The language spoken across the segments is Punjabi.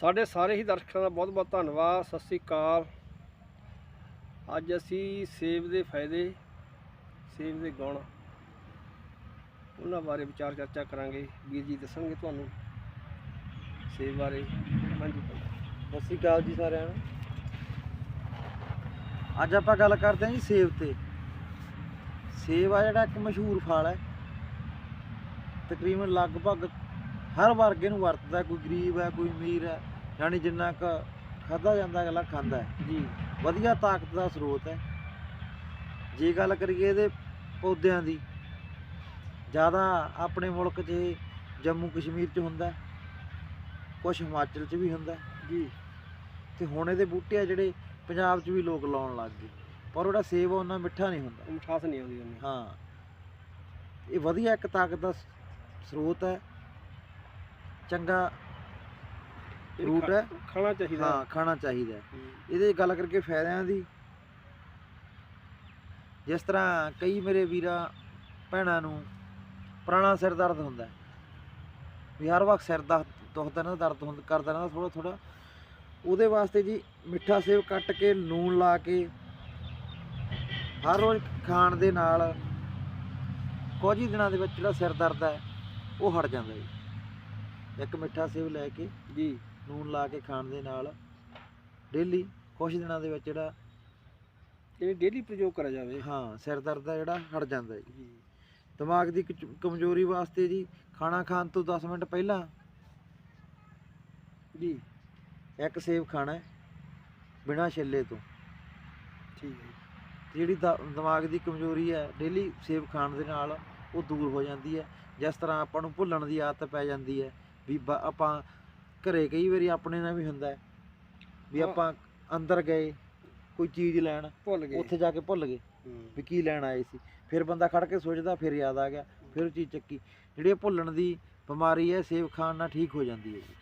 ਸਾਡੇ ਸਾਰੇ ਹੀ ਦਰਸ਼ਕਾਂ ਦਾ ਬਹੁਤ ਬਹੁਤ ਧੰਨਵਾਦ, ਸਤਿ ਸ੍ਰੀ ਅਕਾਲ। ਅੱਜ ਅਸੀਂ ਸੇਬ ਦੇ ਫਾਇਦੇ, ਸੇਬ ਦੇ ਗੁਣ ਉਹਨਾਂ ਬਾਰੇ ਵਿਚਾਰ ਚਰਚਾ ਕਰਾਂਗੇ। ਵੀਰ ਜੀ ਦੱਸਣਗੇ ਤੁਹਾਨੂੰ ਸੇਬ ਬਾਰੇ। ਹਾਂਜੀ ਸਤਿ ਸ਼੍ਰੀ ਅਕਾਲ ਜੀ ਸਾਰਿਆਂ ਨੂੰ। ਅੱਜ ਆਪਾਂ ਗੱਲ ਕਰਦੇ ਹਾਂ ਜੀ ਸੇਬ ਤੇ। ਸੇਬ ਆ ਜਿਹੜਾ ਇੱਕ ਮਸ਼ਹੂਰ ਫਲ ਹੈ। ਤਕਰੀਬਨ ਲਗਭਗ ਹਰ ਵਰਗ ਇਹਨੂੰ ਵਰਤਦਾ ਕੋਈ ਗਰੀਬ ਹੈ ਕੋਈ ਅਮੀਰ ਹੈ ਯਾਨੀ ਜਿੰਨਾ ਕ ਖਾਧਾ ਜਾਂਦਾ ਅਗਲਾ ਖਾਂਦਾ ਜੀ। ਵਧੀਆ ਤਾਕਤ ਦਾ ਸਰੋਤ ਹੈ। ਜੇ ਗੱਲ ਕਰੀਏ ਇਹਦੇ ਪੌਦਿਆਂ ਦੀ ਜ਼ਿਆਦਾ ਆਪਣੇ ਮੁਲਕ 'ਚ ਜੰਮੂ ਕਸ਼ਮੀਰ 'ਚ ਹੁੰਦਾ ਕੁਝ ਹਿਮਾਚਲ 'ਚ ਵੀ ਹੁੰਦਾ ਜੀ। ਤੇ ਹੁਣ ਇਹਦੇ ਬੂਟੇ ਆ ਜਿਹੜੇ ਪੰਜਾਬ 'ਚ ਵੀ ਲੋਕ ਲਾਉਣ ਲੱਗ ਗਏ ਪਰ ਉਹਦਾ ਸੇਬ ਉਹਨਾਂ ਮਿੱਠਾ ਨਹੀਂ ਹੁੰਦਾ। ਮਿਠਾਸ ਨਹੀਂ ਆਉਂਦੀ ਉਹਨੇ ਹਾਂ। ਇਹ ਵਧੀਆ ਇੱਕ ਤਾਕਤ ਦਾ ਸਰੋਤ ਹੈ। ਚੰਗਾ ਖਾ- ਹੈ। ਖਾਣਾ ਚਾਹੀਦਾ ਹਾਂ ਖਾਣਾ ਚਾਹੀਦਾ ਹੈ। ਇਹਦੇ ਗੱਲ ਕਰਕੇ ਫਾਇਦਿਆਂ ਦੀ। ਜਿਸ ਤਰ੍ਹਾਂ ਕਈ ਮੇਰੇ ਵੀਰਾਂ ਭੈਣਾਂ ਨੂੰ ਪੁਰਾਣਾ ਸਿਰ ਦਰਦ ਹੁੰਦਾ ਹੈ। ਵੀ ਹਰ ਵਕਤ ਸਿਰ ਦਾ ਦੁਖਦਾ ਨਾ ਦਰਦ ਹੁੰਦਾ ਕਰਦਾ ਰਹਿੰਦਾ ਥੋੜਾ ਥੋੜਾ ਉਹਦੇ ਵਾਸਤੇ ਜੀ ਮਿੱਠਾ ਸੇਬ ਕੱਟ ਕੇ ਲੂਣ ਲਾ ਕੇ ਹਰ ਰੋਜ਼ ਖਾਣ ਦੇ ਨਾਲ ਕੁਝ ਹੀ ਦਿਨਾਂ ਦੇ ਵਿੱਚ ਜਿਹੜਾ ਸਿਰ ਦਰਦ ਹੈ ਉਹ ਹਟ ਜਾਂਦਾ ਜੀ। ਇੱਕ ਮਿੱਠਾ ਸੇਬ ਲੈ ਕੇ ਜੀ। ਨੂਨ ਲਾ ਕੇ ਖਾਣ ਦੇ ਨਾਲ ਡੇਲੀ ਕੁਝ ਦਿਨਾਂ ਦੇ ਵਿੱਚ ਜਿਹੜਾ ਇਹ ਡੇਲੀ ਪ੍ਰਯੋਗ ਕਰਿਆ ਜਾਵੇ। ਹਾਂ ਸਿਰ ਦਰਦ ਦਾ ਜਿਹੜਾ ਹਟ ਜਾਂਦਾ ਹੈ ਜੀ। ਦਿਮਾਗ ਦੀ ਕਚ- ਕਮਜ਼ੋਰੀ ਵਾਸਤੇ ਜੀ ਖਾਣਾ ਖਾਣ ਤੋਂ 10 ਮਿੰਟ ਪਹਿਲਾਂ ਜੀ। ਇੱਕ ਸੇਬ ਖਾਣਾ ਹੈ ਬਿਨਾਂ ਛਿੱਲੇ ਤੋਂ। ਠੀਕ ਹੈ। ਤੇ ਜਿਹੜੀ ਦ- ਦਿਮਾਗ ਦੀ ਕਮਜ਼ੋਰੀ ਹੈ ਡੇਲੀ ਸੇਬ ਖਾਣ ਦੇ ਨਾਲ ਉਹ ਦੂਰ ਹੋ ਜਾਂਦੀ ਹੈ। ਜਿਸ ਤਰ੍ਹਾਂ ਆਪਾਂ ਨੂੰ ਭੁੱਲਣ ਦੀ ਆਦਤ ਪੈ ਜਾਂਦੀ ਹੈ ਵੀ ਬ- ਆਪਾਂ ਘਰੇ ਕਈ ਵਾਰੀ ਆਪਣੇ ਨਾਲ ਵੀ ਹੁੰਦਾ ਹੈ ਵੀ ਹਾਂ। ਆਪਾਂ ਅੰਦਰ ਗਏ ਕੋਈ ਚੀਜ਼ ਲੈਣ ਭੁੱਲ ਗਏ। ਉੱਥੇ ਜਾ ਕੇ ਭੁੱਲ ਗਏ ਹੂੰ। ਵੀ ਕੀ ਲੈਣ ਆਏ ਸੀ। ਫਿਰ ਬੰਦਾ ਖੜ ਕੇ ਸੋਚਦਾ ਫਿਰ ਯਾਦ ਆ ਗਿਆ ਫਿਰ ਉਹ ਚੀਜ਼ ਚੱਕੀ। ਜਿਹੜੀ ਇਹ ਭੁੱਲਣ ਦੀ ਬਿਮਾਰੀ ਹੈ ਸੇਬ ਖਾਣ ਨਾਲ ਠੀਕ ਹੋ ਜਾਂਦੀ ਹੈ ਜੀ।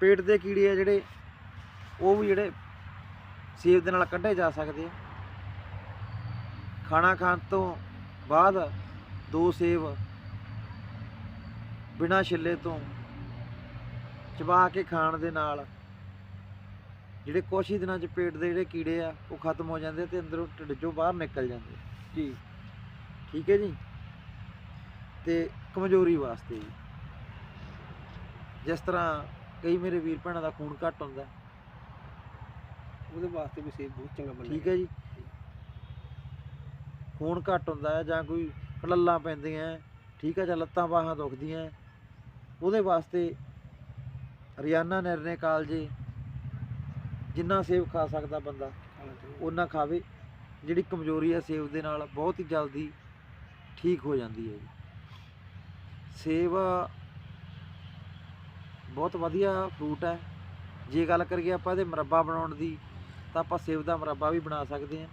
ਪੇਟ ਦੇ ਕੀੜੇ ਆ ਜਿਹੜੇ ਉਹ ਵੀ ਜਿਹੜੇ ਸੇਬ ਦੇ ਨਾਲ ਕੱਢੇ ਜਾ ਸਕਦੇ ਆ। ਖਾਣਾ ਖਾਣ ਤੋਂ ਬਾਅਦ ਦੋ ਸੇਬ ਬਿਨਾਂ ਛਿੱਲੇ ਤੋਂ ਚਬਾ ਕੇ ਖਾਣ ਦੇ ਨਾਲ ਜਿਹੜੇ ਕੁਛ ਹੀ ਦਿਨਾਂ 'ਚ ਪੇਟ ਦੇ ਜਿਹੜੇ ਕੀੜੇ ਆ ਉਹ ਖਤਮ ਹੋ ਜਾਂਦੇ ਤੇ ਅੰਦਰੋਂ ਢਿੱਡ 'ਚੋਂ ਬਾਹਰ ਨਿਕਲ ਜਾਂਦੇ ਜੀ। ਠੀਕ ਹੈ ਜੀ? ਤੇ ਕਮਜ਼ੋਰੀ ਵਾਸਤੇ ਜੀ। ਜਿਸ ਤਰ੍ਹਾਂ ਕਈ ਮੇਰੇ ਵੀਰ ਭੈਣਾਂ ਦਾ ਖੂਨ ਘੱਟ ਹੁੰਦਾ। ਉਹਦੇ ਵਾਸਤੇ ਵੀ ਸੇਬ ਬਹੁਤ ਚੰਗਾ ਬਣੇਗਾ ਠੀਕ ਹੈ ਜੀ? ਖੂਨ ਘੱਟ ਹੁੰਦਾ ਹੈ ਜਾਂ ਕੋਈ ਕਲੱਲਾਂ ਪੈਂਦੀਆਂ ਠੀਕ ਹੈ ਜਾਂ ਲੱਤਾਂ ਬਾਹਾਂ ਦੁਖਦੀਆਂ ਉਹਦੇ ਵਾਸਤੇ ਰੋਜ਼ਾਨਾ ਨਿਰਣੇ ਕਾਲਜੇ ਜਿੰਨਾ ਸੇਬ ਖਾ ਸਕਦਾ ਬੰਦਾ ਖਾਣਾ ਉਹਨਾਂ ਖਾਵੇ। ਜਿਹੜੀ ਕਮਜ਼ੋਰੀ ਹੈ ਸੇਬ ਦੇ ਨਾਲ ਬਹੁਤ ਹੀ ਜਲਦੀ ਠੀਕ ਹੋ ਜਾਂਦੀ ਹੈ ਜੀ। ਸੇਬ ਬਹੁਤ ਵਧੀਆ ਫਰੂਟ ਹੈ। ਜੇ ਗੱਲ ਕਰੀਏ ਆਪਾਂ ਇਹਦੇ ਮੁਰੱਬਾ ਬਣਾਉਣ ਦੀ, ਤਾਂ ਆਪਾਂ ਸੇਬ ਦਾ ਮੁਰੱਬਾ ਵੀ ਬਣਾ ਸਕਦੇ ਹਾਂ।